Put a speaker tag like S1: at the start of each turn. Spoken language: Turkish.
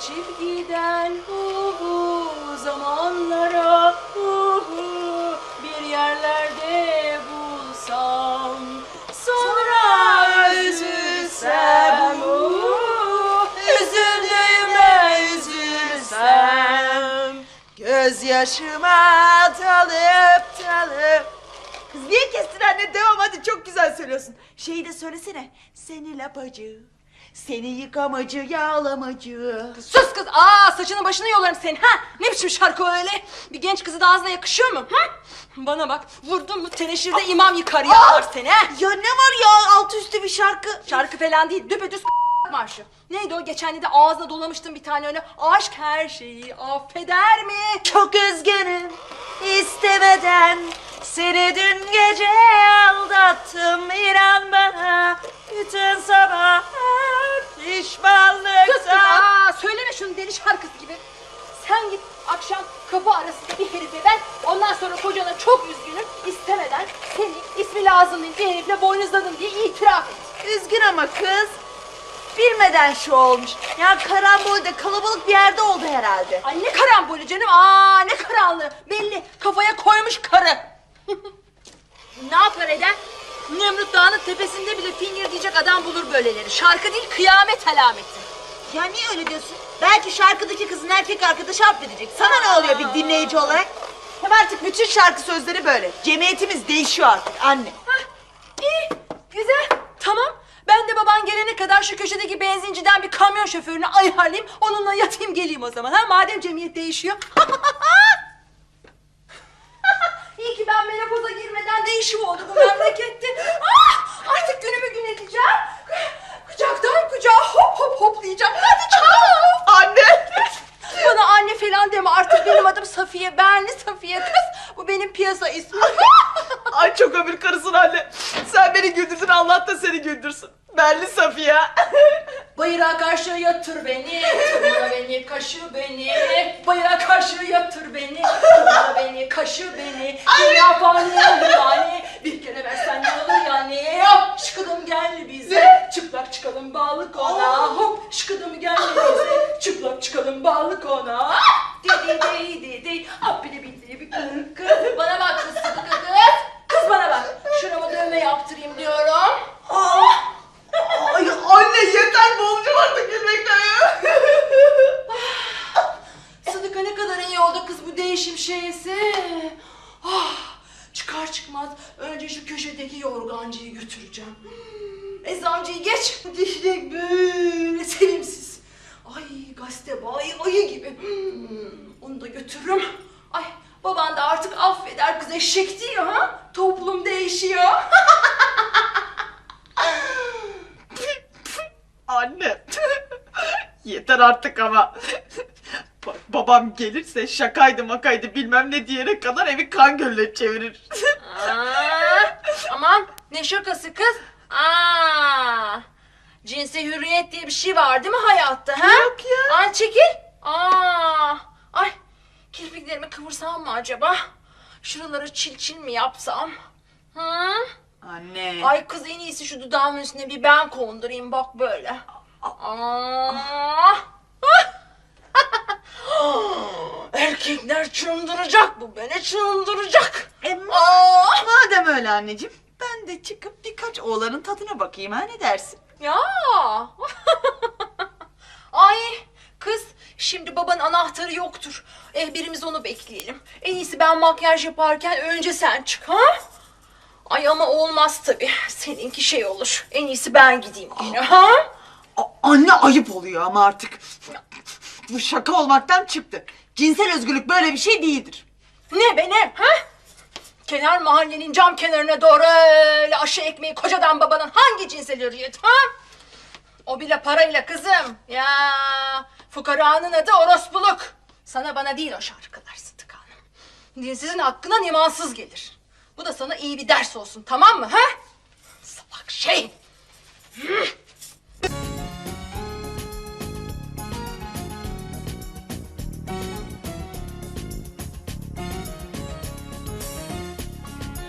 S1: Geçip giden hu hu zamanlara hu hu bir yerlerde bulsam sonra üzülsem hu üzüldüğüme üzülsem
S2: Gözyaşıma dalıp dalıp. Kız niye kestin anne? Devam hadi çok güzel söylüyorsun. Şeyi de söylesene. Seni lapacı, seni yıkamacı, yağlamacı.
S1: Sus kız! Aa saçını başını yolarım senin ha! Ne biçim şarkı öyle? Bir genç kızı da ağzına yakışıyor mu? Ha? Bana bak vurdun mu teneşirde imam yıkar yağlar seni ha!
S2: Ya ne var ya alt üstü bir şarkı.
S1: Şarkı falan değil düpedüz marşı. Neydi o? Geçen de ağzına dolamıştım bir tane öyle. Aşk her şeyi affeder mi?
S2: Çok üzgünüm istemeden seni dün gece aldattım inan bana bütün sabah
S1: Kız kız
S2: pişmanlıktan.
S1: aa söyleme şunu deli şarkısı gibi. Sen git akşam kapı arasında bir herife ben ondan sonra kocana çok üzgünüm istemeden seni ismi lazım değil bir herifle boynuzladım diye itiraf et.
S2: Üzgün ama kız. Bilmeden şu olmuş. Ya karambolde kalabalık bir yerde oldu herhalde.
S1: Ay ne karambolü canım aa ne karanlığı belli kafaya koymuş karı. ne yapar eder? Nemrut Dağı'nın tepesinde bile fingir diyecek adam bulur böyleleri. Şarkı değil kıyamet alameti.
S2: Ya niye öyle diyorsun? Belki şarkıdaki kızın erkek arkadaşı affedecek. Sana ne oluyor bir dinleyici olarak? Hem artık bütün şarkı sözleri böyle. Cemiyetimiz değişiyor artık anne.
S1: Hah, iyi, güzel, tamam. Ben de baban gelene kadar şu köşedeki benzinciden bir kamyon şoförünü ayarlayayım. Onunla yatayım geleyim o zaman. Ha? Madem cemiyet değişiyor. İyi ki ben menopoza değişim oldu bu memlekette. Ah, artık günümü gün edeceğim. Kucaktan kucağa hop hop hoplayacağım. Hadi çal.
S2: Anne!
S1: Bana anne falan deme artık benim adım Safiye. Benli Safiye kız. Bu benim piyasa ismim.
S2: Ay çok ömür karısın anne. Sen beni güldürdün Allah da seni güldürsün. Belli Safiye.
S1: Bayıra karşı yatır beni, tırmala beni, kaşı beni. Bayıra karşı yatır beni, tırmala beni, kaşı beni. Dünya fani yani, bir kere versen ne olur yani. Hop, şıkıdım gel bize, çıplak çıkalım balıkona. Hop, şıkıdım gel bize, çıplak çıkalım balıkona. Dedi dedi dedi, abidi bidi bir kır kır. Bana bak kız sıkı kız. Kız bana bak, şurama dövme yaptırayım diyorum.
S2: Aa! Ay anne yeter boğulacağım artık gülmekten ya.
S1: Sıdıka ne kadar iyi değişim şeysi. Ah, çıkar çıkmaz önce şu köşedeki yorgancıyı götüreceğim. Hmm, Eczancıyı geç. Dişlik böyle sevimsiz. Ay gazete bay ayı gibi. Hmm, onu da götürürüm. Ay baban da artık affeder kız eşek diyor ha. Toplum değişiyor.
S2: Anne. Yeter artık ama. Babam gelirse şakaydı makaydı bilmem ne diyene kadar evi kan gölüne çevirir.
S1: Aa, aman ne şakası kız? Aa, cinsi hürriyet diye bir şey var değil mi hayatta? Ha?
S2: Yok ya.
S1: Ay çekil. Aa, ay kirpiklerimi kıvırsam mı acaba? Şuraları çil çil mi yapsam? Hı?
S2: Anne.
S1: Ay kız en iyisi şu dudağımın üstüne bir ben kondurayım bak böyle. Aa. Erkekler çıldıracak bu beni çıldıracak.
S2: E, ma-
S1: Aa.
S2: madem öyle anneciğim ben de çıkıp birkaç oğlanın tadına bakayım ha ne dersin?
S1: Ya. Ay kız şimdi babanın anahtarı yoktur. Eh birimiz onu bekleyelim. En iyisi ben makyaj yaparken önce sen çık ha? Ay ama olmaz tabii. Seninki şey olur. En iyisi ben gideyim yine ha?
S2: A- anne ayıp oluyor ama artık. Bu şaka olmaktan çıktı. Cinsel özgürlük böyle bir şey değildir.
S1: Ne be ne? Ha? Kenar mahallenin cam kenarına doğru öyle aşı ekmeği kocadan babanın hangi cinsel hürriyet ha? O bile parayla kızım. Ya fukaranın adı orospuluk. Sana bana değil o şarkılar Sıtık Hanım. Dinsizin hakkına imansız gelir. Bu da sana iyi bir ders olsun tamam mı ha? Salak şey. Hı.